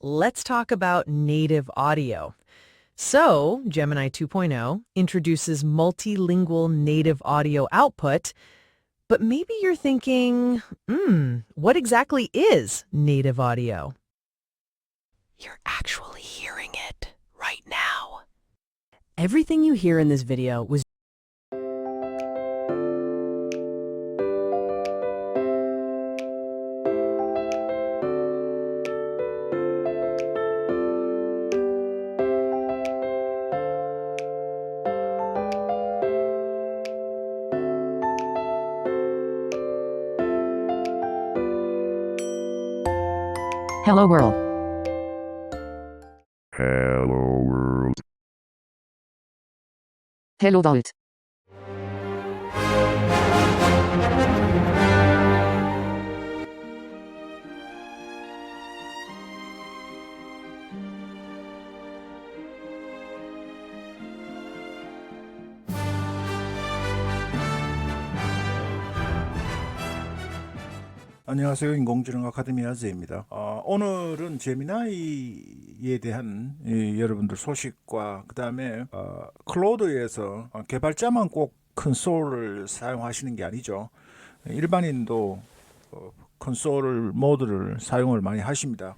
let's talk about native audio. So, Gemini 2.0 introduces multilingual native audio output, but maybe you're thinking, hmm, what exactly is native audio? You're actually hearing it right now. Everything you hear in this video was Hello World. Hello World. Hello World. 안녕하세요. 인공지능 아카데미 아재입니다. 어, 오늘은 제미나이에 대한 이, 여러분들 소식과 그 다음에 어, 클로드에서 어, 개발자만 꼭 컨솔을 사용하시는 게 아니죠. 일반인도 어, 컨솔 모드를 사용을 많이 하십니다.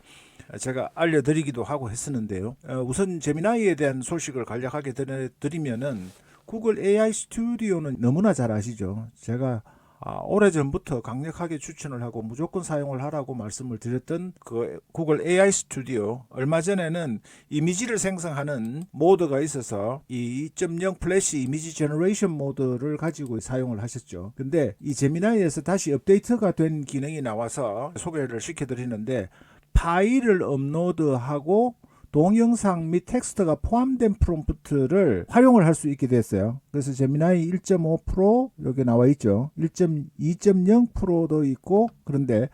제가 알려드리기도 하고 했었는데요. 어, 우선 제미나이에 대한 소식을 간략하게 드리면은 구글 AI 스튜디오는 너무나 잘 아시죠. 제가 아, 오래전부터 강력하게 추천을 하고 무조건 사용을 하라고 말씀을 드렸던 그 구글 AI 스튜디오 얼마 전에는 이미지를 생성하는 모드가 있어서 이 2.0 플래시 이미지 제너레이션 모드를 가지고 사용을 하셨죠. 근데 이 제미나이에서 다시 업데이트가 된 기능이 나와서 소개를 시켜드리는데 파일을 업로드하고 동영상 및 텍스트가 포함된 프롬프트를 활용을 할 수 있게 됐어요. 그래서 제미나이 1.5 프로 여기 나와 있죠. 1.2.0 프로도 있고 그런데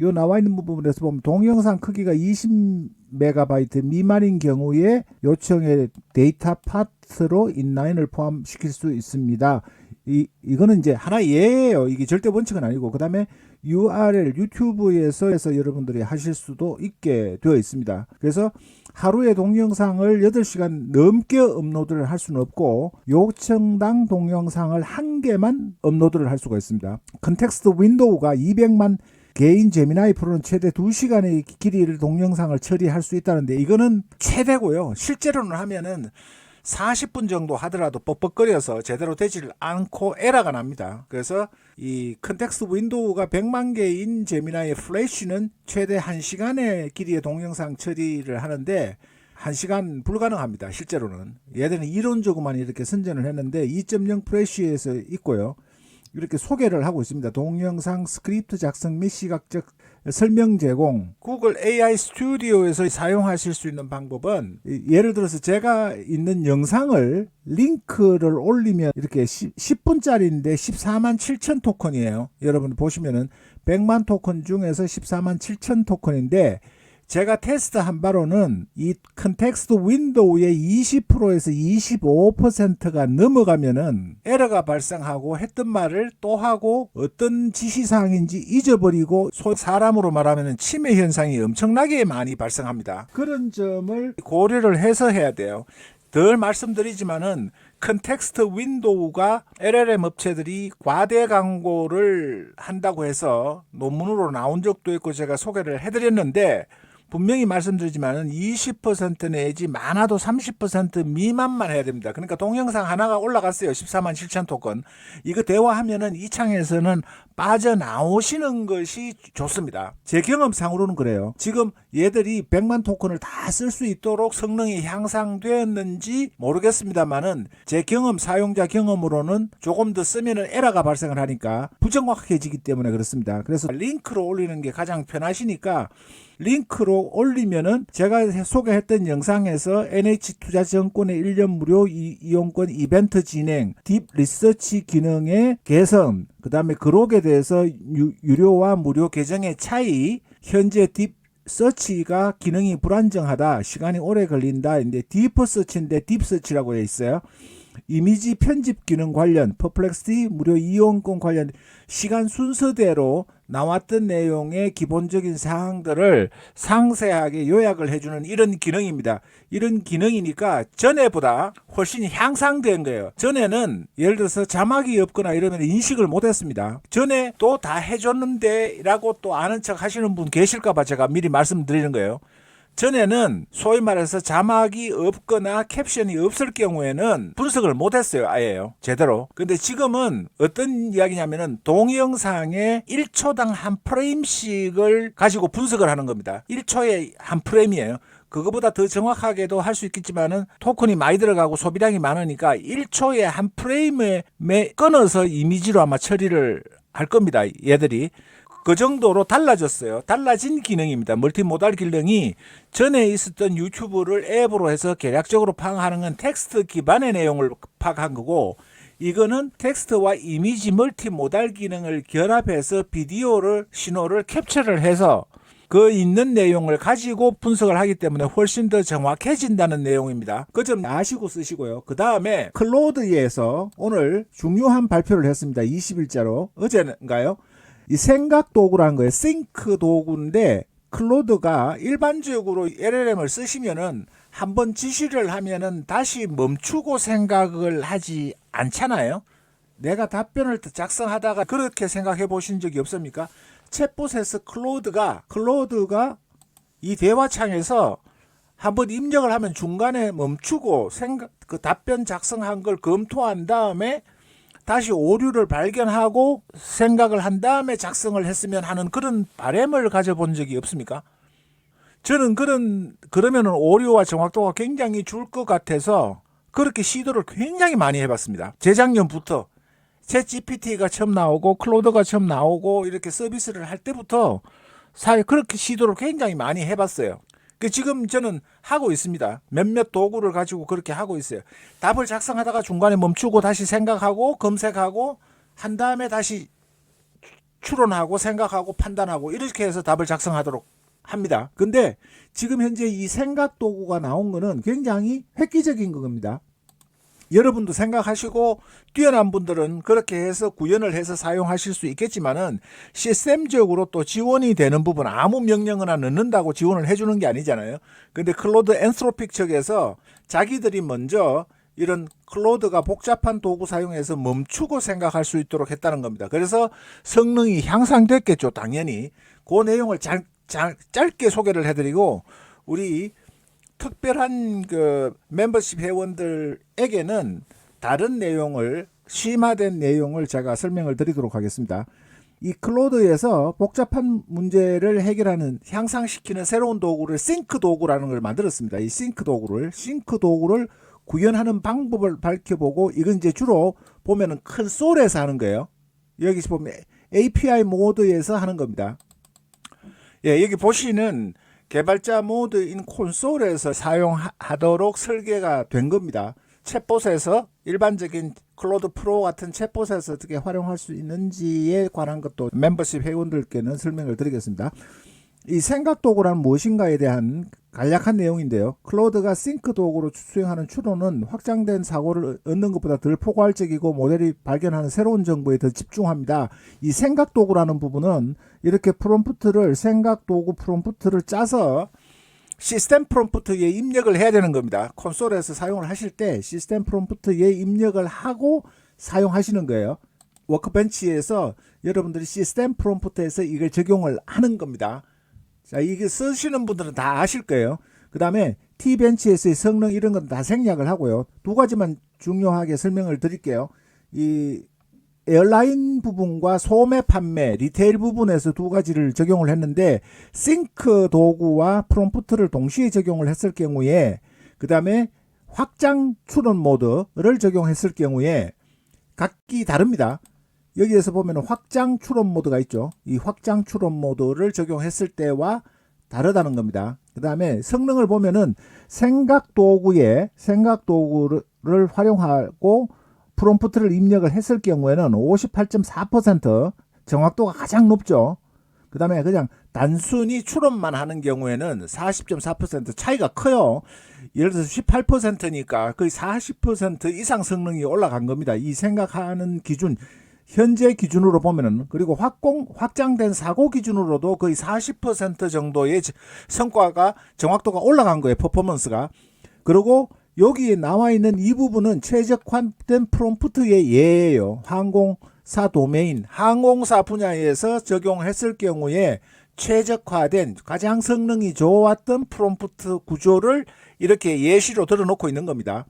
요 나와 있는 부분에서 보면 동영상 크기가 20메가바이트 미만인 경우에 요청의 데이터 파트로 인라인을 포함시킬 수 있습니다. 이 이거는 이제 하나 예예요. 이게 절대 원칙은 아니고 그다음에 URL 유튜브에서 해서 여러분들이 하실 수도 있게 되어 있습니다. 그래서 하루에 동영상을 8시간 넘게 업로드를 할 수는 없고 요청당 동영상을 한 개만 업로드를 할 수가 있습니다. 컨텍스트 윈도우가 200만 개인 제미나이 프로는 최대 2시간의 길이를 동영상을 처리할 수 있다는데 이거는 최대고요. 실제로는 하면은 40분 정도 하더라도 뻑뻑거려서 제대로 되질 않고 에러가 납니다. 그래서 이 컨텍스트 윈도우가 100만 개인 제미나이 플래시는 최대 1시간의 길이의 동영상 처리를 하는데 1시간 불가능합니다. 실제로는. 얘들은 이론적으로만 이렇게 선전을 했는데 2.0 플래시에서 있고요. 이렇게 소개를 하고 있습니다. 동영상 스크립트 작성 및 시각적 설명 제공. 구글 AI 스튜디오에서 사용하실 수 있는 방법은 이- 예를 들어서 제가 있는 영상을 링크를 올리면 이렇게 10, 분짜리인데 14만 7천 토큰이에요. 여러분 보시면은 100만 토큰 중에서 14만 7천 토큰인데 제가 테스트한 바로는 이 컨텍스트 윈도우의 20%에서 25%가 넘어가면은 에러가 발생하고 했던 말을 또 하고 어떤 지시사항인지 잊어버리고 소- 사람으로 말하면 치매 현상이 엄청나게 많이 발생합니다. 그런 점을 고려를 해서 해야 돼요. 덜 말씀드리지만은 컨텍스트 윈도우가 LLM 업체들이 과대 광고를 한다고 해서 논문으로 나온 적도 있고 제가 소개를 해드렸는데 분명히 말씀드리지만은 20% 내지 많아도 30% 미만만 해야 됩니다. 그러니까 동영상 하나가 올라갔어요. 14만 7천 토건. 이거 대화하면은 이 창에서는 빠져나오시는 것이 좋습니다. 제 경험상으로는 그래요. 지금 얘들이 100만 토큰을 다 쓸 수 있도록 성능이 향상되었는지 모르겠습니다만은 제 경험, 사용자 경험으로는 조금 더 쓰면은 에러가 발생을 하니까 부정확해지기 때문에 그렇습니다. 그래서 링크로 올리는 게 가장 편하시니까 링크로 올리면은 제가 소개했던 영상에서 NH투자증권의 1년 무료 이- 이용권 이벤트 진행, 딥 리서치 기능의 개선, 그 다음에 그록에 대해서 유, 유료와 무료 계정의 차이, 현재 딥 서치가 기능이 불안정하다, 시간이 오래 걸린다. 근데 디프 서치인데 딥 서치라고 해 있어요. 이미지 편집 기능 관련 퍼플렉스티 무료 이용권 관련 시간 순서대로 나왔던 내용의 기본적인 사항들을 상세하게 요약을 해주는 이런 기능입니다. 이런 기능이니까 전에보다 훨씬 향상된 거예요. 전에는 예를 들어서 자막이 없거나 이러면 인식을 못했습니다. 전에 또 다 해줬는데라고 또 아는 척 하시는 분 계실까봐 제가 미리 말씀드리는 거예요. 전에는 소위 말해서 자막이 없거나 캡션이 없을 경우에는 분석을 못했어요, 아예요. 제대로. 근데 지금은 어떤 이야기냐면은 동영상의 1초당 한 프레임씩을 가지고 분석을 하는 겁니다. 1초에 한 프레임이에요. 그거보다 더 정확하게도 할 수 있겠지만은 토큰이 많이 들어가고 소비량이 많으니까 1초에 한 프레임에 끊어서 이미지로 아마 처리를 할 겁니다. 얘들이. 그 정도로 달라졌어요. 달라진 기능입니다. 멀티모달 기능이 전에 있었던 유튜브를 앱으로 해서 계략적으로 파악하는 건 텍스트 기반의 내용을 파악한 거고 이거는 텍스트와 이미지 멀티모달 기능을 결합해서 비디오를 신호를 캡처를 해서 그 있는 내용을 가지고 분석을 하기 때문에 훨씬 더 정확해진다는 내용입니다. 그 점 아시고 쓰시고요. 그 다음에 클로드에서 오늘 중요한 발표를 했습니다. 20일자로 어제인가요? 이 생각 도구라는 거예요. 싱크 도구인데 클로드가 일반적으로 LLM을 쓰시면은 한번 지시를 하면은 다시 멈추고 생각을 하지 않잖아요. 내가 답변을 작성하다가 그렇게 생각해 보신 적이 없습니까? 챗봇에서 클로드가 클로드가 이 대화창에서 한번 입력을 하면 중간에 멈추고 생각 그 답변 작성한 걸 검토한 다음에 다시 오류를 발견하고 생각을 한 다음에 작성을 했으면 하는 그런 바램을 가져본 적이 없습니까? 저는 그런 그러면은 오류와 정확도가 굉장히 줄 것 같아서 그렇게 시도를 굉장히 많이 해봤습니다. 재작년부터 챗 GPT가 처음 나오고 클로드가 처음 나오고 이렇게 서비스를 할 때부터 사회 그렇게 시도를 굉장히 많이 해봤어요. 그 지금 저는 하고 있습니다. 몇몇 도구를 가지고 그렇게 하고 있어요. 답을 작성하다가 중간에 멈추고 다시 생각하고 검색하고 한 다음에 다시 추론하고 생각하고 판단하고 이렇게 해서 답을 작성하도록 합니다. 근데 지금 현재 이 생각 도구가 나온 거는 굉장히 획기적인 겁니다. 여러분도 생각하시고 뛰어난 분들은 그렇게 해서 구현을 해서 사용하실 수 있겠지만은 시스템적으로 또 지원이 되는 부분 아무 명령을 안 넣는다고 지원을 해주는 게 아니잖아요. 근데 클로드 엔트로픽 측에서 자기들이 먼저 이런 클로드가 복잡한 도구 사용해서 멈추고 생각할 수 있도록 했다는 겁니다. 그래서 성능이 향상됐겠죠, 당연히. 그 내용을 잘, 잘, 짧게 소개를 해드리고 우리 특별한 그 멤버십 회원들에게는 다른 내용을 심화된 내용을 제가 설명을 드리도록 하겠습니다. 이 클로드에서 복잡한 문제를 해결하는 향상시키는 새로운 도구를 싱크 도구라는 걸 만들었습니다. 이 싱크 도구를 싱크 도구를 구현하는 방법을 밝혀보고 이건 이제 주로 보면은 큰 솔에서 하는 거예요. 여기서 보면 API 모드에서 하는 겁니다. 예, 여기 보시는 개발자 모드인 콘솔에서 사용하도록 설계가 된 겁니다. 챗봇에서 일반적인 클로드 프로 같은 챗봇에서 어떻게 활용할 수 있는지에 관한 것도 멤버십 회원들께는 설명을 드리겠습니다. 이 생각 도구란 무엇인가에 대한 간략한 내용인데요. 클로드가 싱크 도구로 수행하는 추론은 확장된 사고를 얻는 것보다 덜 포괄적이고 모델이 발견하는 새로운 정보에 더 집중합니다. 이 생각 도구라는 부분은 이렇게 프롬프트를 생각 도구 프롬프트를 짜서 시스템 프롬프트에 입력을 해야 되는 겁니다. 콘솔에서 사용을 하실 때 시스템 프롬프트에 입력을 하고 사용하시는 거예요. 워크벤치에서 여러분들이 시스템 프롬프트에서 이걸 적용을 하는 겁니다. 자, 이게 쓰시는 분들은 다 아실 거예요. 그 다음에 T벤치에서의 성능 이런 건 다 생략을 하고요. 두 가지만 중요하게 설명을 드릴게요. 이 에어라인 부분과 소매 판매, 리테일 부분에서 두 가지를 적용을 했는데 싱크 도구와 프롬프트를 동시에 적용을 했을 경우에 그 다음에 확장 추론 모드를 적용했을 경우에 각기 다릅니다. 여기에서 보면 확장 추론 모드가 있죠. 이 확장 추론 모드를 적용했을 때와 다르다는 겁니다. 그 다음에 성능을 보면은 생각 도구에 생각 도구를 활용하고 프롬프트를 입력을 했을 경우에는 58.4% 정확도가 가장 높죠. 그 다음에 그냥 단순히 추론만 하는 경우에는 40.4% 차이가 커요. 예를 들어서 18%니까 거의 40% 이상 성능이 올라간 겁니다. 이 생각하는 기준, 현재 기준으로 보면은 그리고 확공 확장된 사고 기준으로도 거의 40% 정도의 지- 성과가 정확도가 올라간 거예요. 퍼포먼스가. 그리고 여기에 나와 있는 이 부분은 최적화된 프롬프트의 예예요. 항공사 도메인, 항공사 분야에서 적용했을 경우에 최적화된 가장 성능이 좋았던 프롬프트 구조를 이렇게 예시로 들어놓고 있는 겁니다.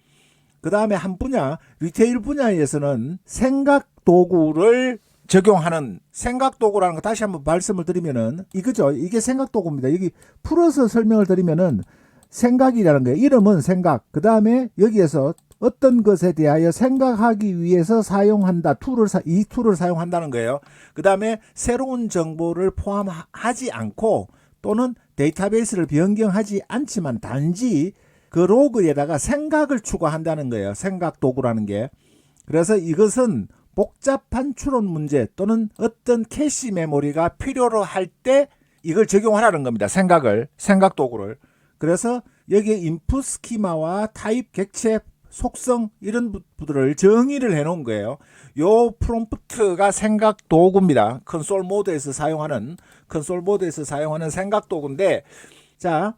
그 다음에 한 분야, 리테일 분야에서는 생각 도구를 적용하는 생각 도구라는 거 다시 한번 말씀을 드리면은 이거죠. 이게 생각 도구입니다. 여기 풀어서 설명을 드리면은 생각이라는 거예요. 이름은 생각. 그 다음에 여기에서 어떤 것에 대하여 생각하기 위해서 사용한다. 툴을 사, 이 툴을 사용한다는 거예요. 그 다음에 새로운 정보를 포함하지 않고 또는 데이터베이스를 변경하지 않지만 단지 그 로그에다가 생각을 추가한다는 거예요. 생각 도구라는 게. 그래서 이것은 복잡한 추론 문제 또는 어떤 캐시 메모리가 필요로 할 때 이걸 적용하라는 겁니다. 생각을, 생각 도구를. 그래서 여기에 인풋 스키마와 타입 객체 속성 이런 부분들을 정의를 해 놓은 거예요. 요 프롬프트가 생각 도구입니다. 컨솔 모드에서 사용하는 컨솔 모드에서 사용하는 생각 도구인데 자,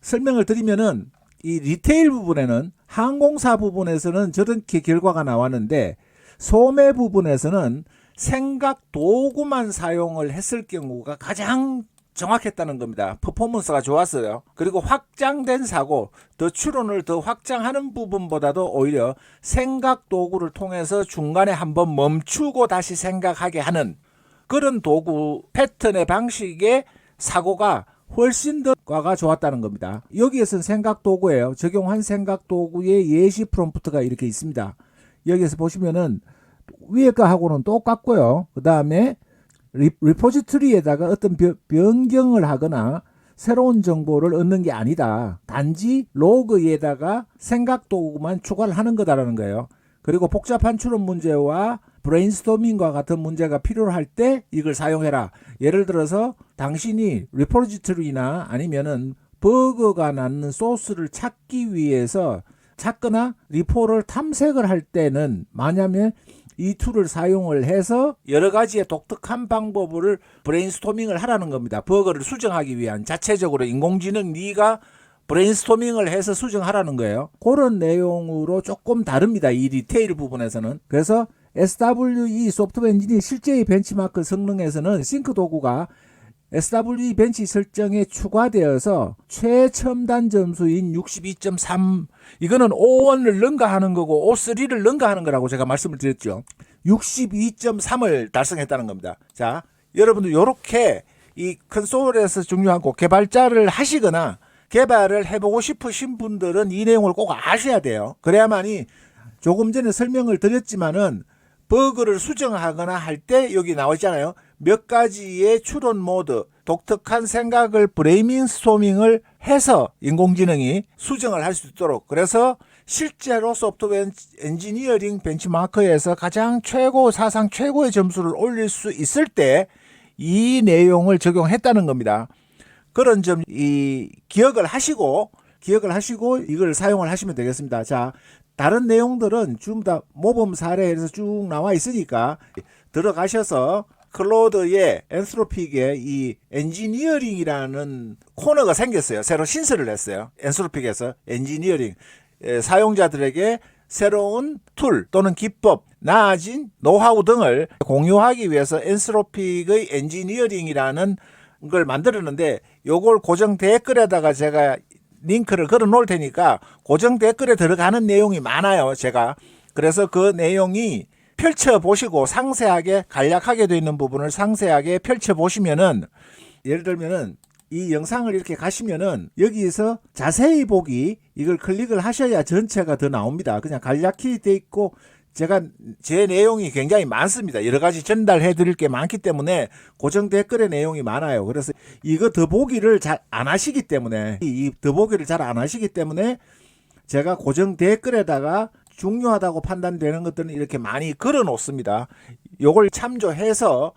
설명을 드리면은 이 리테일 부분에는 항공사 부분에서는 저렇게 결과가 나왔는데 소매 부분에서는 생각 도구만 사용을 했을 경우가 가장 정확했다는 겁니다. 퍼포먼스가 좋았어요. 그리고 확장된 사고, 더 추론을 더 확장하는 부분보다도 오히려 생각 도구를 통해서 중간에 한번 멈추고 다시 생각하게 하는 그런 도구 패턴의 방식의 사고가 훨씬 더 과가 좋았다는 겁니다. 여기에서는 생각 도구예요. 적용한 생각 도구의 예시 프롬프트가 이렇게 있습니다. 여기에서 보시면은 위에 거하고는 똑같고요. 그 다음에 리, 리포지토리에다가 어떤 변- 변경을 하거나 새로운 정보를 얻는 게 아니다. 단지 로그에다가 생각 도구만 추가를 하는 거다라는 거예요. 그리고 복잡한 추론 문제와 브레인스토밍과 같은 문제가 필요할 때 이걸 사용해라. 예를 들어서 당신이 리포지토리나 아니면은 버그가 나는 소스를 찾기 위해서 찾거나 리포를 탐색을 할 때는 만약에 이 툴을 사용을 해서 여러 가지의 독특한 방법을 브레인스토밍을 하라는 겁니다. 버거를 수정하기 위한 자체적으로 인공지능 네가 브레인스토밍을 해서 수정하라는 거예요. 그런 내용으로 조금 다릅니다. 이 리테일 부분에서는. 그래서 SWE 소프트웨어 엔지니어 실제의 벤치마크 성능에서는 싱크 도구가 SWE 벤치 설정에 추가되어서 최첨단 점수인 62.3 이거는 O1을 능가하는 거고 O3를 능가하는 거라고 제가 말씀을 드렸죠. 62.3을 달성했다는 겁니다. 자, 여러분들 이렇게 이 컨솔에서 중요하고 개발자를 하시거나 개발을 해보고 싶으신 분들은 이 내용을 꼭 아셔야 돼요. 그래야만이 조금 전에 설명을 드렸지만은 버그를 수정하거나 할 때 여기 나와 있잖아요. 몇 가지의 추론 모드, 독특한 생각을 브레이밍 스토밍을 해서 인공지능이 수정을 할 수 있도록 그래서 실제로 소프트웨어 엔지니어링 벤치마크에서 가장 최고 사상 최고의 점수를 올릴 수 있을 때 이 내용을 적용했다는 겁니다. 그런 점 이 기억을 하시고 기억을 하시고 이걸 사용을 하시면 되겠습니다. 자, 다른 내용들은 전부 다 모범 사례에서 쭉 나와 있으니까 들어가셔서 클로드의 엔스로픽의 이 엔지니어링이라는 코너가 생겼어요. 새로 신설을 했어요. 엔스로픽에서 엔지니어링 에, 사용자들에게 새로운 툴 또는 기법, 나아진 노하우 등을 공유하기 위해서 엔스로픽의 엔지니어링이라는 걸 만들었는데 요걸 고정 댓글에다가 제가 링크를 걸어 놓을 테니까 고정 댓글에 들어가는 내용이 많아요. 제가 그래서 그 내용이 펼쳐 보시고 상세하게 간략하게 되어 있는 부분을 상세하게 펼쳐 보시면은 예를 들면은 이 영상을 이렇게 가시면은 여기에서 자세히 보기 이걸 클릭을 하셔야 전체가 더 나옵니다. 그냥 간략히 돼 있고 제가 제 내용이 굉장히 많습니다. 여러 가지 전달해 드릴 게 많기 때문에 고정 댓글의 내용이 많아요. 그래서 이거 더보기를 잘 안 하시기 때문에 이 더보기를 잘 안 하시기 때문에 제가 고정 댓글에다가 중요하다고 판단되는 것들은 이렇게 많이 걸어 놓습니다. 요걸 참조해서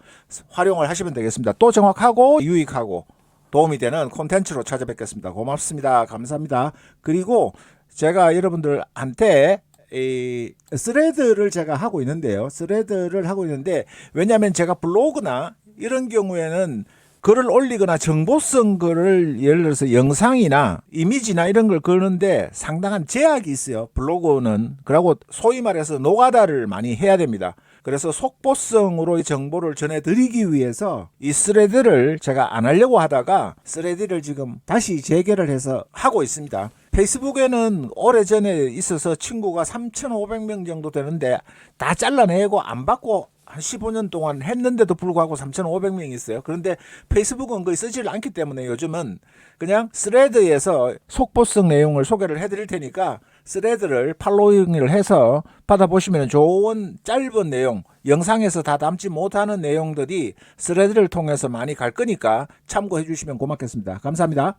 활용을 하시면 되겠습니다. 또 정확하고 유익하고 도움이 되는 콘텐츠로 찾아뵙겠습니다. 고맙습니다. 감사합니다. 그리고 제가 여러분들한테 이 스레드를 제가 하고 있는데요. 스레드를 하고 있는데 왜냐하면 제가 블로그나 이런 경우에는 글을 올리거나 정보성 글을 예를 들어서 영상이나 이미지나 이런 걸 그는데 상당한 제약이 있어요. 블로그는 그리고 소위 말해서 노가다를 많이 해야 됩니다. 그래서 속보성으로 이 정보를 전해드리기 위해서 이 스레드를 제가 안 하려고 하다가 스레드를 지금 다시 재개를 해서 하고 있습니다. 페이스북에는 오래전에 있어서 친구가 3,500명 정도 되는데 다 잘라내고 안 받고 한 15년 동안 했는데도 불구하고 3,500명이 있어요. 그런데 페이스북은 거의 쓰질 않기 때문에 요즘은 그냥 스레드에서 속보성 내용을 소개를 해드릴 테니까 스레드를 팔로잉을 해서 받아보시면 좋은 짧은 내용, 영상에서 다 담지 못하는 내용들이 스레드를 통해서 많이 갈 거니까 참고해 주시면 고맙겠습니다. 감사합니다.